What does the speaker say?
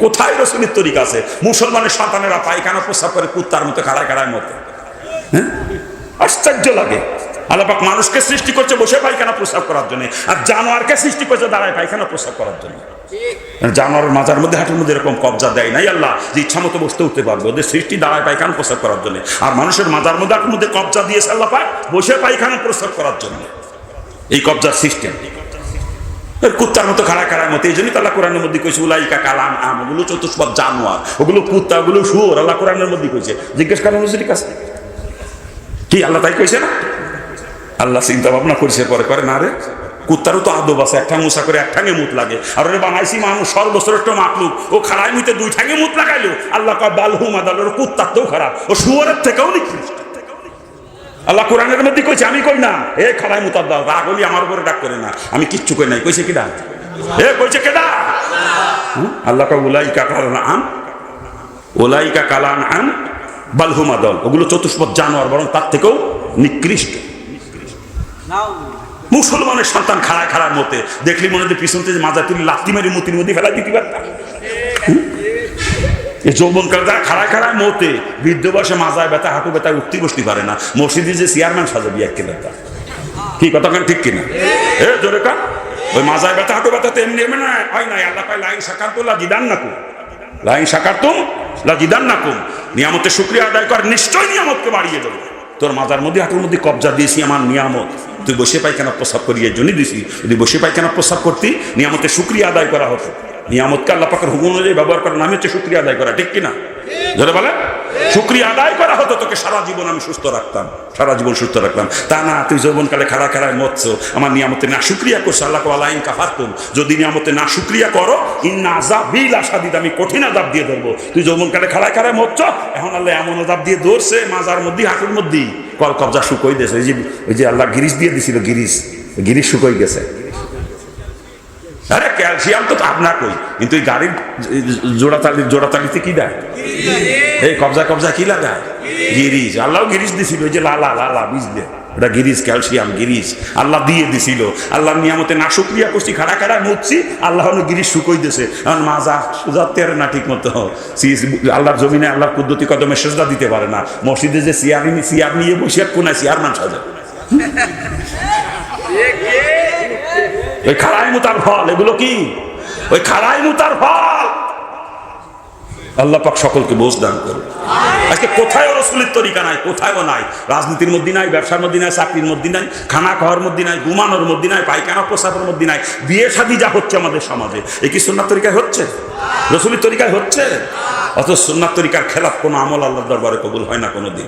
কোথায় রসুলের তরিকা আছে? মুসলমানের সন্তানেরা পায়খানা প্রস্রাব করে কুত্তার মতো খাড়ায় খাড়ায় মতো হ্যাঁ? আশ্চর্য লাগে। আল্লাপাক মানুষকে সৃষ্টি করছে বসে পায়খানা প্রস্রাব করার জন্য, আর জানোয়ারকে সৃষ্টি করছে দাঁড়ায় পায়খানা প্রস্রাব করার জন্য। জানোয়ারের মাজার মধ্যে হাঁটুর মধ্যে এরকম কবজা দেয় নাই আল্লাহ, যে ইচ্ছা মতো বসতে উঠতে পারবে। ওদের সৃষ্টি দাঁড়ায় পায়খানা প্রস্রাব করার জন্য। আর মানুষের মাজার মধ্যে হাঁটুর মধ্যে কবজা দিয়েছে আল্লাহ পাক বসে পায়খানা প্রস্রাব করার জন্য। এই কবজার সিস্টেম কুত্তার মতো খাড়া খাড়ার মতো। এই জন্যই আল্লাহ কোরআনের মধ্যে কইছে, উলাইকা কালাম আম, ওগুলো চতুষ্পদ জানোয়ার। ওগুলো কুত্তা, ওগুলো শুয়োর, আল্লাহ কোরআনের মধ্যে কইছে। জিজ্ঞেস করেন হুজুরের কাছে কি, আল্লাহ তাই কইছে না? আল্লাহ চিন্তা ভাবনা করেছে, পরে করে, না রে। কুত্তারও তো আদব আছে একটা মুসা করে এক ঠাঙে মুত লাগে। আর ওরে বানাইছি মানুষ, সর্বশ্রেষ্ঠ মাকলুক। ও খাড়ায় মুতে দুই ঠাঙে মুত লাগাইলো। আল্লাহ কয়, বালহু মাদাল, ওর কুত্তার তো খারাপ। ও শুয়োরের থেকেও নিকৃষ্ট। আল্লাহ কোরআনের মধ্যে কইছে, আমি কই না? এ খাড়াই মুতার দাও রাগ হলি আমার উপরে ডাক করে না। আমি কিচ্ছু কই নাই। কইছে কিডা? এ কইছে কেডা? আল্লাহ কয়, উলাইকা কালান আম ওলাইকা কালান আম বালহুমা দল। ওগুলো চতুষ্পদ জানোয়ার, বরং তার থেকেও নিকৃষ্ট। মুসলমানের সন্তান খাড়ায় খাড়ার মতে দেখলি মনে হচ্ছে পিছন থেকে মাজা তুলি লাত্তি মারি মতির মধ্যে ফেলা দিতে পারতাম। এই খাড়ায় খাড়ায় মতে বৃদ্ধ বয়সে মাজায় ব্যথা, হাঁটু উঠতে বসতে পারে না। মসজিদে যে চেয়ারম্যান কি কথা ঠিক কিনা? জোরে কান। ওই মাজায় ব্যথা, হাঁটু ব্যথা তো এমনি না, হয় নাই। আল্লাহ পাই লাইন সাকার তো লাজিদান না কুম লাইন সাকার না কুম শুক্রিয়া আদায় কর, নিশ্চয় নিয়ামতকে বাড়িয়ে দেবো। তোর মাজার মধ্যে, হাঁটুর মধ্যে কবজা দিয়েছি আমার নিয়ামত। তুই বসে পায়খানা প্রস্রাব করি এই জন্যই দিছি। যদি বসে পায়খানা প্রস্রাব করতি, নিয়ামতের শুক্রিয়া আদায় করা হতো। নিয়ামতকে আল্লাহ পাকের হুকুম অনুযায়ী ব্যবহার করার নামে হচ্ছে শুক্রিয়া আদায় করা, ঠিক কিনা? ধরে বলে শুক্রিয়া আদায় করা হতো তোকে, সারা জীবন আমি সুস্থ রাখতাম, সারা জীবন সুস্থ রাখতাম। তা না, তুই যৌবনকালে খাড়া খাড়ায় মরছ, আমার নিয়ামতে না শুক্রিয়া করছ, আল্লাহ আলাইন কাফাতুম যদি নিয়ামতে না শুক্রিয়া করো, ইন্না আজাব বিল আসাদিদ আমি কঠিন আজাব দিয়ে ধরবো। তুই যৌবনকালে খাড়ায় খাড়ায় মরছ, এখন আল্লাহ এমন আজাব দিয়ে ধরছে, মাজার মধ্যে হাঁটুর মধ্যেই। কল কবজা শুকোই দিয়েছে ওই যে ওই যে আল্লাহ গিরিশ দিয়ে দিছিল, গিরিশ গিরিশ শুকোই গেছে। আরে ক্যালসিয়াম তো আপনার কই? কিন্তু এই গাড়ির জোড়াতালি জোড়াতালিতে কি দেয়? এই কবজা কবজা কি লাগায়? গিরিজ আল্লাহ গিরিজ দিছিল, ওই যে লালা লালা বুঝলে? ওটা গিরিজ ক্যালসিয়াম গিরিজ আল্লাহ দিয়ে দিছিল। আল্লাহ নিয়ামতে না শুক্রিয়া করছি, খাড়া খাড়া মুচ্ছি, আল্লাহ গিরিজ শুকোই দিছে। এখন মাজা সুজাতে আর না ঠিক মতো আল্লাহর জমিনে আল্লাহর পদ্ধতি কদমে সেজদা দিতে পারে না। মসজিদে যে চেয়ার চেয়ার নিয়ে বসে কোনায় চেয়ার মান সাজে ওই খাড়াই মুতার ফল এগুলো কি? ওই খাড়াই মুতার ফল। আল্লাহ পাক সকলকে বোঝ দান করুন। আজকে কোথায়ও রসুলের তরিকা নাই কোথায়ও নাই। রাজনীতির মধ্যে নাই ব্যবসার মধ্যে নাই চাকরির মধ্যে নাই খানা খাওয়ার মধ্যে নাই ঘুমানোর মধ্যে নাই পায়খানা প্রসাবের মধ্যে নাই। বিয়ে শাদী যা হচ্ছে আমাদের সমাজে এই কি সুন্নার তরিকায় হচ্ছে? রসুলের তরিকায় হচ্ছে? অথচ সুন্নার তরিকার খেলাফ কোনো আমল আল্লাহ দরবারে কবুল হয় না কোনোদিন।